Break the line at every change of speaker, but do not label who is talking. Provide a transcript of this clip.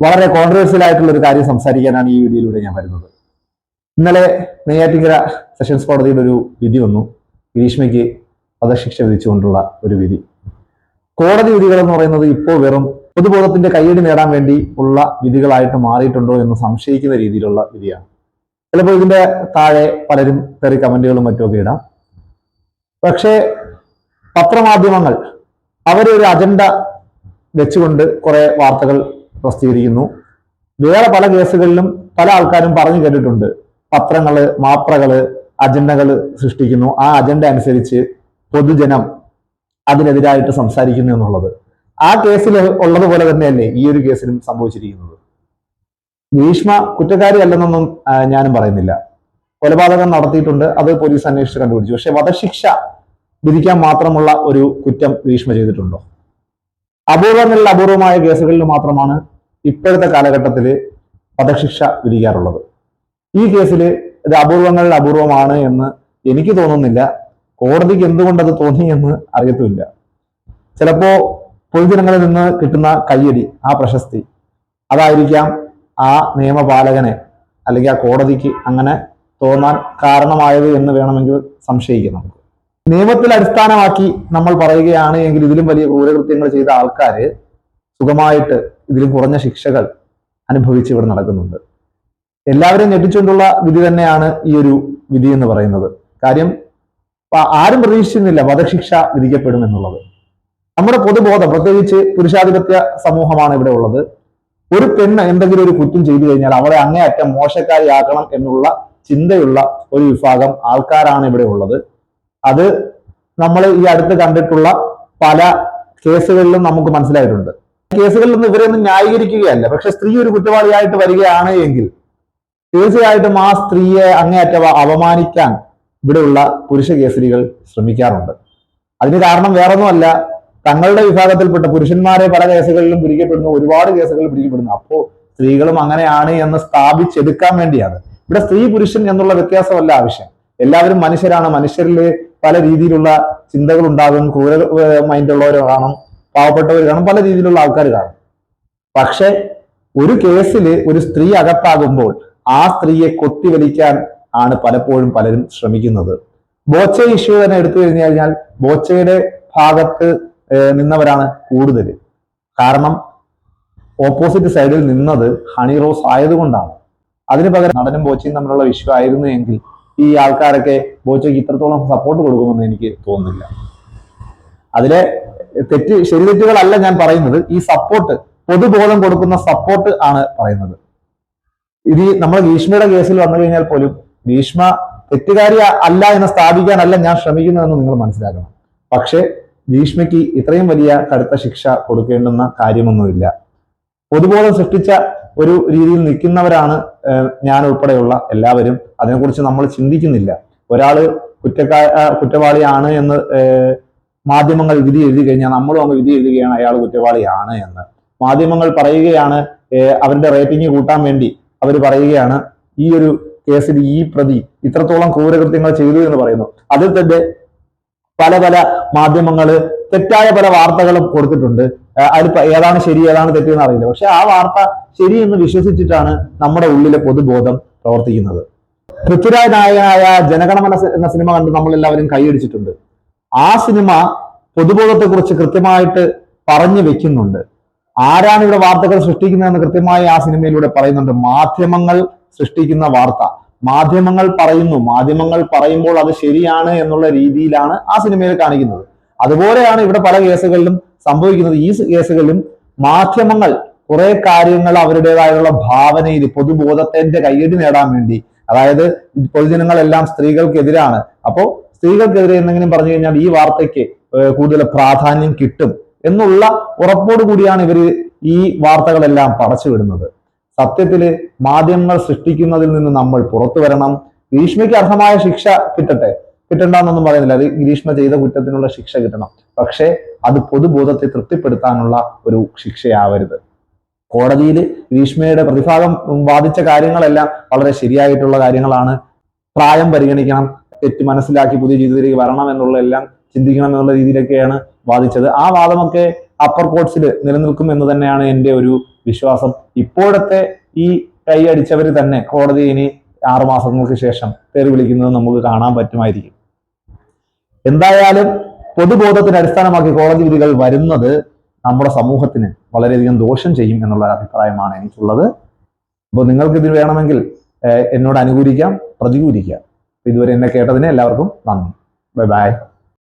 വളരെ കോൺട്രവേഴ്സ്യൽ ആയിട്ടുള്ള ഒരു കാര്യം സംസാരിക്കാനാണ് ഈ വീഡിയോയിലൂടെ ഞാൻ വരുന്നത്. ഇന്നലെ നെയ്യാറ്റിങ്കര സെഷൻസ് കോടതിയുടെ ഒരു വിധി വന്നു. ഗ്രീഷ്മയ്ക്ക് വധശിക്ഷ വിധിച്ചുകൊണ്ടുള്ള ഒരു വിധി. കോടതി വിധികൾ എന്ന് പറയുന്നത് ഇപ്പോൾ വെറും പൊതുബോധത്തിന്റെ കയ്യടി നേടാൻ വേണ്ടി ഉള്ള വിധികളായിട്ട് മാറിയിട്ടുണ്ടോ എന്ന് സംശയിക്കുന്ന രീതിയിലുള്ള വിധിയാണ്. ചിലപ്പോൾ ഇതിന്റെ താഴെ പലരും കയറി കമന്റുകളും മറ്റുമൊക്കെ ഇടാം. പക്ഷേ പത്രമാധ്യമങ്ങൾ അവരൊരു അജണ്ട വെച്ചുകൊണ്ട് കുറെ വാർത്തകൾ പ്രസിദ്ധീകരിക്കുന്നു. വേറെ പല കേസുകളിലും പല ആൾക്കാരും പറഞ്ഞു കേട്ടിട്ടുണ്ട്. പത്രങ്ങൾ മാപ്രകൾ അജണ്ടകൾ സൃഷ്ടിക്കുന്നു. ആ അജണ്ട അനുസരിച്ച് പൊതുജനം അതിനെതിരായിട്ട് സംസാരിക്കുന്നു എന്നുള്ളത്. ആ കേസിൽ ഉള്ളതുപോലെ തന്നെയല്ലേ ഈ ഒരു കേസിലും സംഭവിച്ചിരിക്കുന്നത്? ഭീഷ്മ കുറ്റക്കാരി അല്ലെന്നൊന്നും ഞാനും പറയുന്നില്ല. കൊലപാതകം നടത്തിയിട്ടുണ്ട്. അത് പോലീസ് അന്വേഷിച്ച് കണ്ടുപിടിച്ചു. പക്ഷെ വധശിക്ഷ വിധിക്കാൻ മാത്രമുള്ള ഒരു കുറ്റം ഭീഷ്മ ചെയ്തിട്ടുണ്ടോ? അപൂർവങ്ങളിൽ അപൂർവമായ കേസുകളിൽ മാത്രമാണ് ഇപ്പോഴത്തെ കാലഘട്ടത്തിൽ വധശിക്ഷ വിധിക്കാറുള്ളത്. ഈ കേസിൽ ഇത് അപൂർവങ്ങളിൽ അപൂർവമാണ് എന്ന് എനിക്ക് തോന്നുന്നില്ല. കോടതിക്ക് എന്തുകൊണ്ട് അത് തോന്നി എന്ന് അറിയത്തുമില്ല. ചിലപ്പോ പൊതുജനങ്ങളിൽ നിന്ന് കിട്ടുന്ന കയ്യടി ആ പ്രശസ്തി അതായിരിക്കാം ആ നിയമപാലകനെ അല്ലെങ്കിൽ ആ കോടതിക്ക് അങ്ങനെ തോന്നാൻ കാരണമായത് എന്ന് വേണമെങ്കിൽ സംശയിക്കാം നമുക്ക്. നിയമത്തിൽ അടിസ്ഥാനമാക്കി നമ്മൾ പറയുകയാണ് എങ്കിൽ ഇതിലും വലിയ ക്രൂരകൃത്യങ്ങൾ ചെയ്ത ആൾക്കാർ സുഖമായിട്ട് ഇതിലും കുറഞ്ഞ ശിക്ഷകൾ അനുഭവിച്ച് ഇവിടെ നടക്കുന്നുണ്ട്. എല്ലാവരെയും ഞെട്ടിച്ചുകൊണ്ടുള്ള വിധി തന്നെയാണ് ഈ ഒരു വിധി എന്ന് പറയുന്നത്. കാര്യം ആരും പ്രതീക്ഷിച്ചിരുന്നില്ല വധശിക്ഷ വിധിക്കപ്പെടും എന്നുള്ളത്. നമ്മുടെ പൊതുബോധം പ്രത്യേകിച്ച് പുരുഷാധിപത്യ സമൂഹമാണ് ഇവിടെ ഉള്ളത്. ഒരു പെണ്ണ് എന്തെങ്കിലും ഒരു കുറ്റം ചെയ്തു കഴിഞ്ഞാൽ അവളെ അങ്ങേയറ്റം മോശക്കാരിയാക്കണം എന്നുള്ള ചിന്തയുള്ള ഒരു വിഭാഗം ആൾക്കാരാണ് ഇവിടെ ഉള്ളത്. അത് നമ്മൾ ഈ അടുത്ത് കണ്ടിട്ടുള്ള പല കേസുകളിലും നമുക്ക് മനസ്സിലായിട്ടുണ്ട്. കേസുകളിൽ നിന്ന് ഇവരെയൊന്നും ന്യായീകരിക്കുകയല്ല. പക്ഷെ സ്ത്രീ ഒരു കുറ്റവാളിയായിട്ട് വരികയാണ് എങ്കിൽ തീർച്ചയായിട്ടും ആ സ്ത്രീയെ അങ്ങേയറ്റം അപമാനിക്കാൻ ഇവിടെയുള്ള പുരുഷ കേസരികൾ ശ്രമിക്കാറുണ്ട്. അതിന് കാരണം വേറൊന്നുമല്ല. തങ്ങളുടെ വിഭാഗത്തിൽപ്പെട്ട പുരുഷന്മാരെ പല കേസുകളിലും പിടിക്കപ്പെടുന്നു. ഒരുപാട് കേസുകൾ പിടിക്കപ്പെടുന്നു. അപ്പോൾ സ്ത്രീകളും അങ്ങനെയാണ് എന്ന് സ്ഥാപിച്ചെടുക്കാൻ വേണ്ടിയാണ്. ഇവിടെ സ്ത്രീ പുരുഷൻ എന്നുള്ള വ്യത്യാസമല്ല ആവശ്യം. എല്ലാവരും മനുഷ്യരാണ്. മനുഷ്യരിൽ പല രീതിയിലുള്ള ചിന്തകൾ ഉണ്ടാകും ക്രൂര മൈൻഡുള്ളവർ കാണും പാവപ്പെട്ടവർ കാണും പല രീതിയിലുള്ള ആൾക്കാർ കാണും. പക്ഷെ ഒരു കേസിൽ ഒരു സ്ത്രീ അകത്താകുമ്പോൾ ആ സ്ത്രീയെ കൊത്തിവലിക്കാൻ ആണ് പലപ്പോഴും പലരും ശ്രമിക്കുന്നത്. ബോച്ച ഇഷ്യൂ തന്നെ എടുത്തു കഴിഞ്ഞു കഴിഞ്ഞാൽ ബോച്ചയുടെ ഭാഗത്ത് നിന്നവരാണ് കൂടുതൽ കാരണം ഓപ്പോസിറ്റ് സൈഡിൽ നിന്നത് ഹണി റോസ് ആയതുകൊണ്ടാണ്. അതിന് പകരം നടനും ബോച്ചയും തമ്മിലുള്ള ഇഷ്യൂ ആയിരുന്നു എങ്കിൽ ഈ ആൾക്കാരൊക്കെ ബോച്ചയ്ക്ക് ഇത്രത്തോളം സപ്പോർട്ട് കൊടുക്കുമെന്ന് എനിക്ക് തോന്നുന്നില്ല. അതിലെ തെറ്റ് ശരി തെറ്റുകളല്ല ഞാൻ പറയുന്നത്. ഈ സപ്പോർട്ട് പൊതുബോധം കൊടുക്കുന്ന സപ്പോർട്ട് ആണ് പറയുന്നത്. ഇത് നമ്മൾ ഭീഷ്മയുടെ കേസിൽ വന്നു കഴിഞ്ഞാൽ പോലും ഭീഷ്മ തെറ്റുകാരി അല്ല എന്ന് സ്ഥാപിക്കാനല്ല ഞാൻ ശ്രമിക്കുന്നതെന്ന് നിങ്ങൾ മനസ്സിലാക്കണം. പക്ഷേ ഭീഷ്മയ്ക്ക് ഇത്രയും വലിയ കടുത്ത ശിക്ഷ കൊടുക്കേണ്ടുന്ന കാര്യമൊന്നുമില്ല. പൊതുബോധം സൃഷ്ടിച്ച ഒരു രീതിയിൽ നിൽക്കുന്നവരാണ് ഞാൻ ഉൾപ്പെടെയുള്ള എല്ലാവരും. അതിനെക്കുറിച്ച് നമ്മൾ ചിന്തിക്കുന്നില്ല. ഒരാൾ കുറ്റക്കാ കുറ്റവാളിയാണ് എന്ന് മാധ്യമങ്ങൾ വിധി എഴുതി കഴിഞ്ഞാൽ നമ്മളും അങ്ങ് വിധി എഴുതുകയാണ് അയാൾ കുറ്റവാളിയാണ് എന്ന്. മാധ്യമങ്ങൾ പറയുകയാണ് അവരുടെ റേറ്റിംഗ് കൂട്ടാൻ വേണ്ടി അവർ പറയുകയാണ് ഈ ഒരു കേസിൽ ഈ പ്രതി ഇത്രത്തോളം ക്രൂരകൃത്യങ്ങൾ ചെയ്തു എന്ന് പറയുന്നു. അതിൽ തന്നെ പല പല മാധ്യമങ്ങൾ തെറ്റായ പല വാർത്തകളും കൊടുത്തിട്ടുണ്ട്. അതിൽ ഏതാണ് ശരി ഏതാണ് തെറ്റെന്ന് അറിയില്ല. പക്ഷെ ആ വാർത്ത ശരി എന്ന് വിശ്വസിച്ചിട്ടാണ് നമ്മുടെ ഉള്ളിലെ പൊതുബോധം പ്രവർത്തിക്കുന്നത്. പൃഥ്വിരാജ് നായകനായ ജനഗണമന എന്ന സിനിമ കണ്ട് നമ്മൾ എല്ലാവരും കൈയടിച്ചിട്ടുണ്ട്. ആ സിനിമ പൊതുബോധത്തെക്കുറിച്ച് കൃത്യമായിട്ട് പറഞ്ഞു വെക്കുന്നുണ്ട്. ആരാണ് ഇവിടെ വാർത്തകൾ സൃഷ്ടിക്കുന്നതെന്ന് കൃത്യമായി ആ സിനിമയിലൂടെ പറയുന്നുണ്ട്. മാധ്യമങ്ങൾ സൃഷ്ടിക്കുന്ന വാർത്ത. മാധ്യമങ്ങൾ പറയുന്നു. മാധ്യമങ്ങൾ പറയുമ്പോൾ അത് ശരിയാണ് എന്നുള്ള രീതിയിലാണ് ആ സിനിമയിൽ കാണിക്കുന്നത്. അതുപോലെയാണ് ഇവിടെ പല കേസുകളിലും സംഭവിക്കുന്നത്. ഈ കേസുകളിലും മാധ്യമങ്ങൾ കുറെ കാര്യങ്ങൾ അവരുടേതായുള്ള ഭാവനയിൽ പൊതുബോധത്തിന്റെ കയ്യടി നേടാൻ വേണ്ടി. അതായത് പൊതുജനങ്ങളെല്ലാം സ്ത്രീകൾക്കെതിരാണ്. അപ്പോൾ സ്ത്രീകൾക്കെതിരെ എന്തെങ്കിലും പറഞ്ഞു കഴിഞ്ഞാൽ ഈ വാർത്തയ്ക്ക് കൂടുതൽ പ്രാധാന്യം കിട്ടും എന്നുള്ള ഉറപ്പോടു കൂടിയാണ് ഇവർ ഈ വാർത്തകളെല്ലാം പടച്ചുവിടുന്നത്. സത്യത്തിൽ മാധ്യമങ്ങൾ സൃഷ്ടിക്കുന്നതിൽ നിന്ന് നമ്മൾ പുറത്തു വരണം. ഗ്രീഷ്മയ്ക്ക് അർഹമായ ശിക്ഷ കിട്ടട്ടെ. കിട്ടണ്ടെന്നൊന്നും പറയുന്നില്ല. അത് ഗ്രീഷ്മ ചെയ്ത കുറ്റത്തിനുള്ള ശിക്ഷ കിട്ടണം. പക്ഷേ അത് പൊതുബോധത്തെ തൃപ്തിപ്പെടുത്താനുള്ള ഒരു ശിക്ഷയാവരുത്. കോടതിയിൽ ഭീഷ്മയുടെ പ്രതിഭാഗം വാദിച്ച കാര്യങ്ങളെല്ലാം വളരെ ശരിയായിട്ടുള്ള കാര്യങ്ങളാണ്. പ്രായം പരിഗണിക്കണം തെറ്റ് മനസ്സിലാക്കി പുതിയ ജീവിതത്തിലേക്ക് വരണം എന്നുള്ള എല്ലാം ചിന്തിക്കണം എന്നുള്ള രീതിയിലൊക്കെയാണ് വാദിച്ചത്. ആ വാദമൊക്കെ അപ്പർ കോർട്സിൽ നിലനിൽക്കും എന്ന് തന്നെയാണ് എന്റെ ഒരു വിശ്വാസം. ഇപ്പോഴത്തെ ഈ കൈ അടിച്ചവർ തന്നെ കോടതി ഇനി ആറു മാസങ്ങൾക്ക് ശേഷം തെറി വിളിക്കുന്നത് നമുക്ക് കാണാൻ പറ്റുമായിരിക്കും. എന്തായാലും പൊതുബോധത്തിന് അടിസ്ഥാനമാക്കി കോടതി വിധികൾ വരുന്നത് നമ്മുടെ സമൂഹത്തിന് വളരെയധികം ദോഷം ചെയ്യും എന്നുള്ള അഭിപ്രായമാണ് എനിക്കുള്ളത്. അപ്പോൾ നിങ്ങൾക്ക് ഇത് വേണമെങ്കിൽ എന്നോട് അനുകൂലിക്കാം പ്രതികൂലിക്കാം. ഇതുവരെ എന്നെ കേട്ടതിന് എല്ലാവർക്കും നന്ദി. Bye bye.